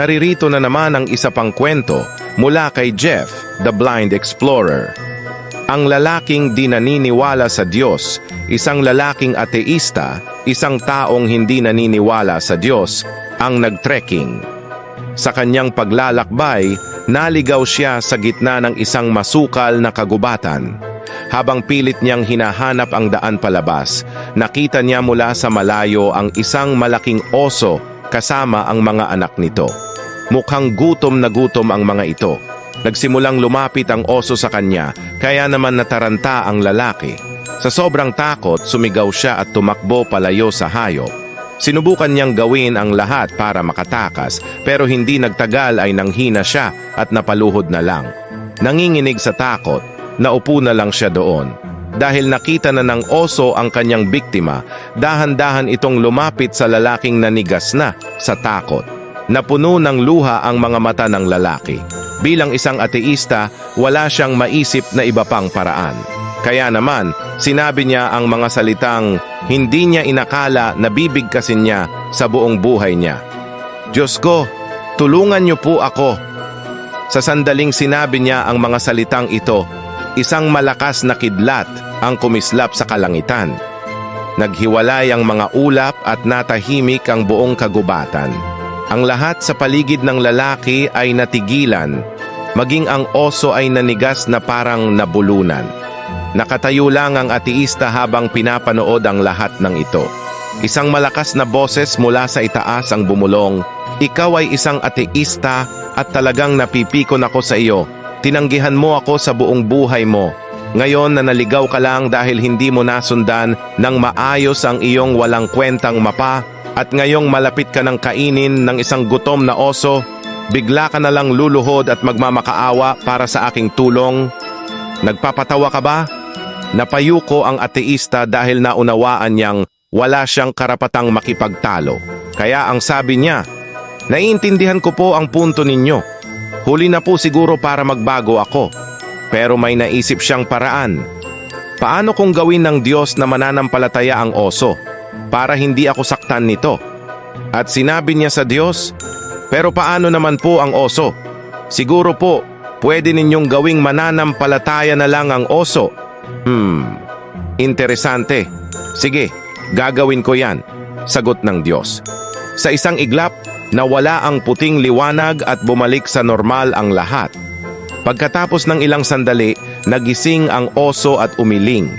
naririto na naman ang isa pang kwento mula kay Jeff, the Blind Explorer. Ang lalaking di naniniwala sa Diyos, isang lalaking ateista, isang taong hindi naniniwala sa Diyos, ang nagtrekking. Sa kanyang paglalakbay, naligaw siya sa gitna ng isang masukal na kagubatan. Habang pilit niyang hinahanap ang daan palabas, nakita niya mula sa malayo ang isang malaking oso kasama ang mga anak nito. Mukhang gutom na gutom ang mga ito. Nagsimulang lumapit ang oso sa kanya, kaya naman nataranta ang lalaki. Sa sobrang takot, sumigaw siya at tumakbo palayo sa hayop. Sinubukan niyang gawin ang lahat para makatakas, pero hindi nagtagal ay nanghina siya at napaluhod na lang. Nanginginig sa takot, naupo na lang siya doon. Dahil nakita na ng oso ang kanyang biktima, dahan-dahan itong lumapit sa lalaking nanigas na sa takot. Napuno ng luha ang mga mata ng lalaki. Bilang isang ateista, wala siyang maisip na iba pang paraan. Kaya naman, sinabi niya ang mga salitang hindi niya inakala na bibigkasin niya sa buong buhay niya. Diyos ko, tulungan niyo po ako. Sa sandaling sinabi niya ang mga salitang ito, isang malakas na kidlat ang kumislap sa kalangitan. Naghiwalay ang mga ulap at natahimik ang buong kagubatan. Ang lahat sa paligid ng lalaki ay natigilan, maging ang oso ay nanigas na parang nabulunan. Nakatayo lang ang ateista habang pinapanood ang lahat ng ito. Isang malakas na boses mula sa itaas ang bumulong, Ikaw ay isang ateista at talagang napipikon ako sa iyo. Tinanggihan mo ako sa buong buhay mo. Ngayon na naligaw ka lang dahil hindi mo nasundan ng maayos ang iyong walang kwentang mapa at ngayong malapit ka ng kainin ng isang gutom na oso, bigla ka na lang luluhod at magmamakaawa para sa aking tulong. Nagpapatawa ka ba? Napayuko ang ateista dahil naunawaan niyang wala siyang karapatang makipagtalo. Kaya ang sabi niya, Naiintindihan ko po ang punto ninyo. Huli na po siguro para magbago ako. Pero may naisip siyang paraan. Paano kung gawin ng Diyos na mananampalataya ang oso para hindi ako saktan nito? At sinabi niya sa Diyos, Pero paano naman po ang oso? Siguro po, pwede ninyong gawing mananampalataya na lang ang oso. Hmm, interesante. Sige, gagawin ko yan. Sagot ng Diyos. Sa isang iglap, nawala ang puting liwanag at bumalik sa normal ang lahat. Pagkatapos ng ilang sandali, nagising ang oso at umiling.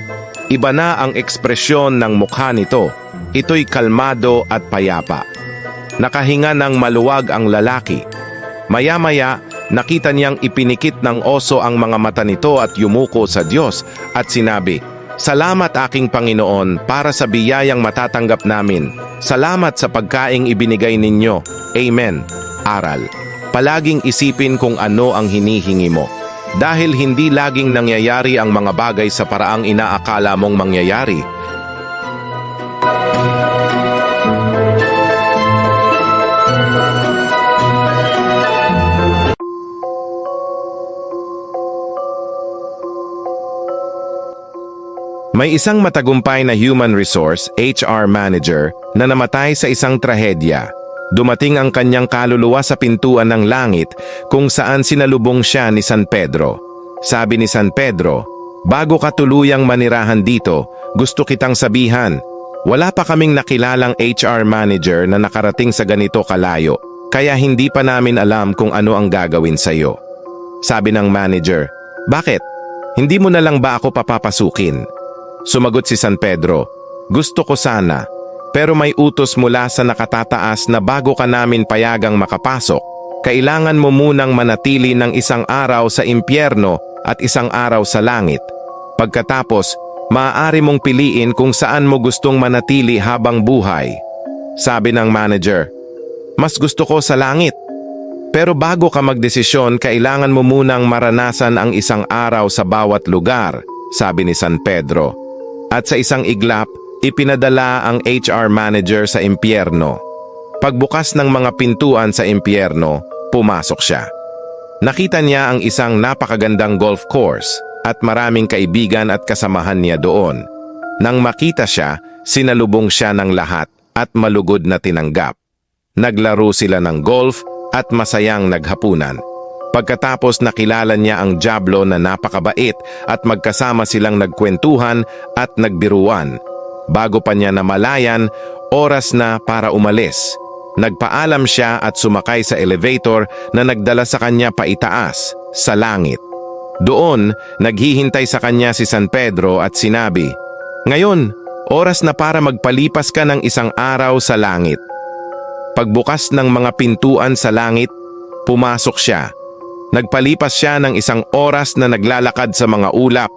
Iba na ang ekspresyon ng mukha nito. Ito'y kalmado at payapa. Nakahinga ng maluwag ang lalaki. Maya-maya, nakita niyang ipinikit ng oso ang mga mata nito at yumuko sa Diyos at sinabi, Salamat aking Panginoon para sa biyayang matatanggap namin. Salamat sa pagkaing ibinigay ninyo. Amen. Aral. Palaging isipin kung ano ang hinihingi mo. Dahil hindi laging nangyayari ang mga bagay sa paraang inaakala mong mangyayari, May isang matagumpay na human resource, HR manager, na namatay sa isang trahedya. Dumating ang kanyang kaluluwa sa pintuan ng langit kung saan sinalubong siya ni San Pedro. Sabi ni San Pedro, Bago ka tuluyang manirahan dito, gusto kitang sabihan, wala pa kaming nakilalang HR manager na nakarating sa ganito kalayo, kaya hindi pa namin alam kung ano ang gagawin sa iyo. Sabi ng manager, Bakit? Hindi mo na lang ba ako papapasukin? Sumagot si San Pedro, Gusto ko sana, pero may utos mula sa nakatataas na bago ka namin payagang makapasok, kailangan mo munang manatili ng isang araw sa impyerno at isang araw sa langit. Pagkatapos, maaari mong piliin kung saan mo gustong manatili habang buhay. Sabi ng manager, Mas gusto ko sa langit. Pero bago ka magdesisyon, kailangan mo munang maranasan ang isang araw sa bawat lugar, sabi ni San Pedro. At sa isang iglap, ipinadala ang HR manager sa impyerno. Pagbukas ng mga pintuan sa impyerno, pumasok siya. Nakita niya ang isang napakagandang golf course at maraming kaibigan at kasamahan niya doon. Nang makita siya, sinalubong siya ng lahat at malugod na tinanggap. Naglaro sila ng golf, at masayang naghapunan. Pagkatapos nakilala niya ang Diablo na napakabait at magkasama silang nagkwentuhan at nagbiruan. Bago pa niya namalayan, oras na para umalis. Nagpaalam siya at sumakay sa elevator na nagdala sa kanya paitaas, sa langit. Doon, naghihintay sa kanya si San Pedro at sinabi, Ngayon, oras na para magpalipas ka ng isang araw sa langit. Pagbukas ng mga pintuan sa langit, pumasok siya. Nagpalipas siya ng isang oras na naglalakad sa mga ulap,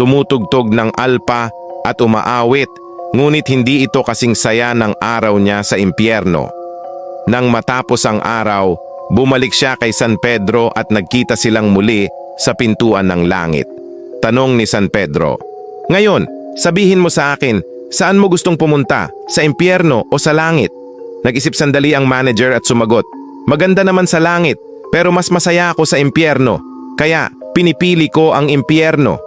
tumutugtog ng alpa at umaawit, ngunit hindi ito kasing saya ng araw niya sa impyerno. Nang matapos ang araw, bumalik siya kay San Pedro at nagkita silang muli sa pintuan ng langit. Tanong ni San Pedro, Ngayon, sabihin mo sa akin, saan mo gustong pumunta? Sa impyerno o sa langit? Nag-isip sandali ang manager at sumagot, Maganda naman sa langit, pero mas masaya ako sa impyerno. Kaya pinipili ko ang impyerno.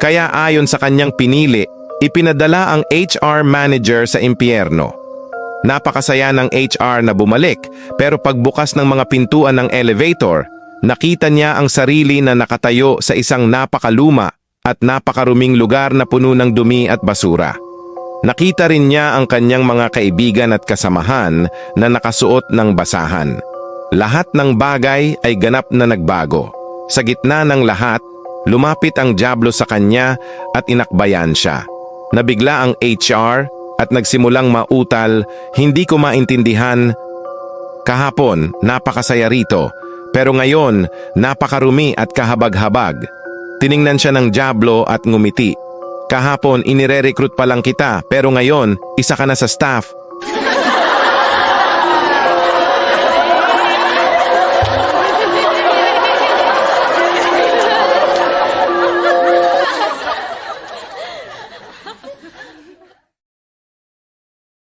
Kaya ayon sa kanyang pinili, ipinadala ang HR manager sa impyerno. Napakasaya ng HR na bumalik pero pagbukas ng mga pintuan ng elevator, nakita niya ang sarili na nakatayo sa isang napakaluma at napakaruming lugar na puno ng dumi at basura. Nakita rin niya ang kanyang mga kaibigan at kasamahan na nakasuot ng basahan. Lahat ng bagay ay ganap na nagbago. Sa gitna ng lahat, lumapit ang Diablo sa kanya at inakbayan siya. Nabigla ang HR at nagsimulang mautal, hindi ko maintindihan. Kahapon, napakasaya rito, pero ngayon, napakarumi at kahabag-habag. Tiningnan siya ng Diablo at ngumiti. Kahapon, inire-recruit pa lang kita, pero ngayon, isa ka na sa staff.